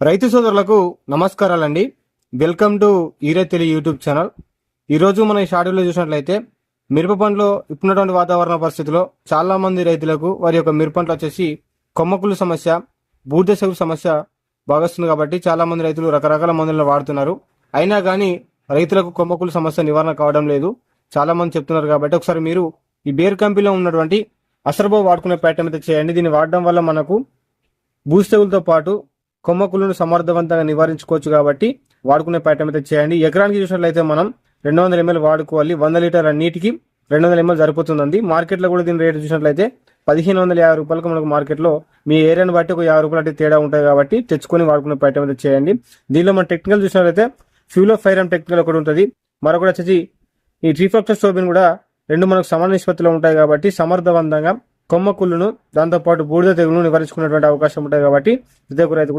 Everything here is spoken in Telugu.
రైతు సోదరులకు నమస్కారాలండి. వెల్కమ్ టు ఈరే తెలుగు యూట్యూబ్ ఛానల్. ఈరోజు మన ఈ షార్ట్లో చూసినట్లయితే మిరప పంటలో ఇప్పుడున్నటువంటి వాతావరణ పరిస్థితిలో చాలా మంది రైతులకు వారి యొక్క మిరప పంటలు వచ్చేసి కొమ్మకులు సమస్య బూడిద సమస్య బాగొస్తుంది కాబట్టి చాలా మంది రైతులు రకరకాల మందులను వాడుతున్నారు. అయినా కానీ రైతులకు కొమ్మకులు సమస్య నివారణ కావడం లేదు. చాలా మంది చెప్తున్నారు కాబట్టి ఒకసారి మీరు ఈ బేర్ కంపెనీలో ఉన్నటువంటి అసర్బో వాడుకునే ప్యాటర్న్ అయితే చేయండి. దీన్ని వాడడం వల్ల మనకు భూస్తెగులతో పాటు కొమ్మకులను సమర్థవంతంగా నివారించుకోవచ్చు కాబట్టి వాడుకునే ప్యాటర్న్ అయితే చేయండి. ఎకరానికి చూసినట్లయితే మనం రెండు వందల ఎంఎల్ వాడుకోవాలి. వంద లీటర్ల నీటికి రెండు వందల ఎంఎల్ సరిపోతుందండి. మార్కెట్లో కూడా దీని రేటు చూసినట్లయితే పదిహేను వందల యాభై రూపాయలకు మనకు మార్కెట్లో మీ ఏరియాని బట్టి ఒక యాభై రూపాయలు అంటే తేడా ఉంటుంది కాబట్టి తెచ్చుకొని వాడుకునే ప్యాటర్న్ అయితే చేయండి. దీనిలో మన టెక్నికల్ చూసినట్లయితే ఫ్యూలో ఫైర్ అండ్ టెక్నికల్ ఒకటి ఉంటుంది. మరొకటి వచ్చేసి ఈ ట్రీఫ్రాక్టర్ సోబిన్ కూడా రెండు మనకు సమాన నిష్పత్తిలో ఉంటాయి కాబట్టి సమర్థవంతంగా కొమ్మ కుళ్ళును దాంతోపాటు బూడిద తెగులను నివారించుకునేటువంటి అవకాశం ఉంటాయి కాబట్టి ప్రతి ఒక్క రైతు కూడా